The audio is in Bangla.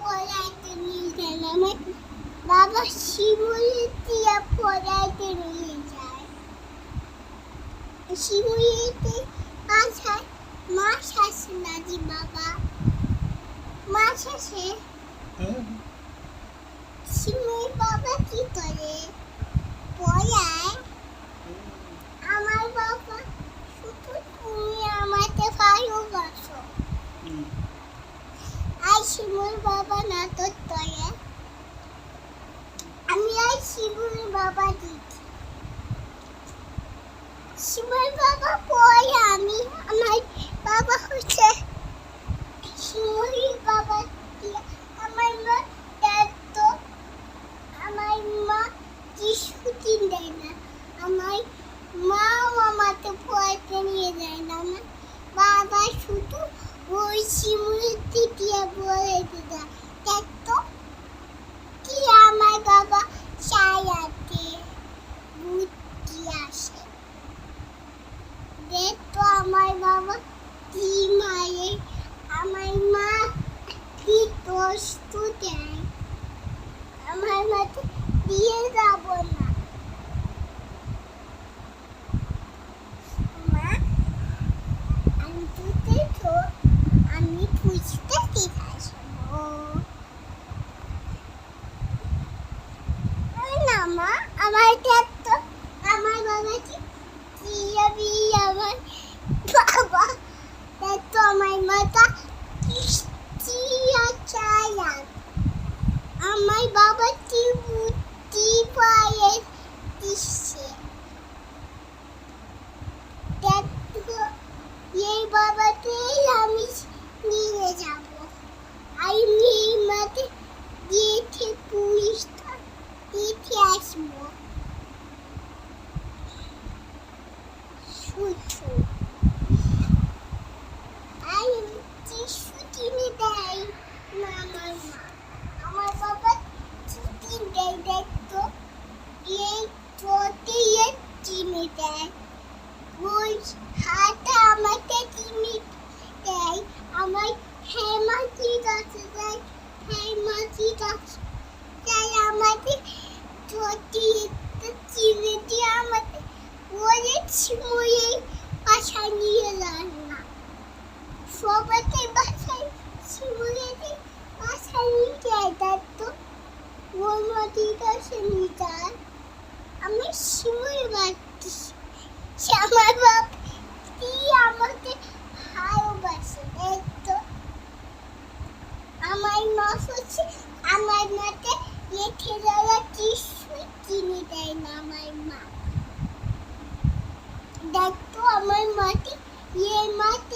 পড়াইতে বাবা শিমুলি দিয়া পড়াইতে নিয়ে যায়। শিমুলিতে মাছ হয় মাছ না যে বাবা। মাছ আসে? হ্যাঁ। শিমুলি বাবা কি করে? পড়ায়। আমার বাবা শুধু তুমি আমাকে ভালোবাসো। শিমুর বাবা নাটক করে আমি আর শিমুর বাবা দিচ্ছি। শিমুর বাবা পড়ে আমি, আমার বাবা হচ্ছে শিমুরের বাবা দিয়ে। আমার মা এত আমার মা কিছুদিন দেয় না। আমার মাও আমাকে পড়াতে নিয়ে যায় না। আমার বাবা শুধু ওই শিমুরের দিয়ে বলে দিদা দেখতো কি আমার বাবা সায়াতে বুদ্ধি আসে দেখতো আমার বাবা কি মায়ে আমার মা কি কষ্ট দেয় আমার মাকে দিয়ে যাব না মা আমি দুধে তো আমি পুষতে ঠিক আসব ওই না মা আমার dad তো আমার বাবা কি বিয়ে বিয়ে আমার বাবা dad তো আমার কিস্তি চালান আমার বাবা বুদ্ধি পায়ে দিচ্ছে এই বাবাকেই আমি নিয়ে যাব আমি মাকে দিয়েছে পুলিশটা দিতে আসব শুধু আর টিসু কিনে দেয় না আমার মা আমার বাবা ছুটি দেয় দেখতো এই চোটে কিনে দেয় ওই হাতে আমাকে কিনে দেয় আমার হেমাতি গাছে দেয় হেমাতি গাছ তাই আমাকে চটি চিনে দিয়ে আমাকে ওরে ছিমুয়ে বাসা নিয়ে যান না সবাইকে বাসায় ছিমুয়ে দিয়ে বাসা নিয়ে যায় তো ওর মাটি গাছে নিয়ে যায় আমি শিমুয়ে বাড়ছি সে আমার আমার মা হচ্ছে, আমার মাকে লেখে দেওয়া কিছুই কিনে দেয় না আমার মা। দেখো আমার মাটি ইয়ে মাটি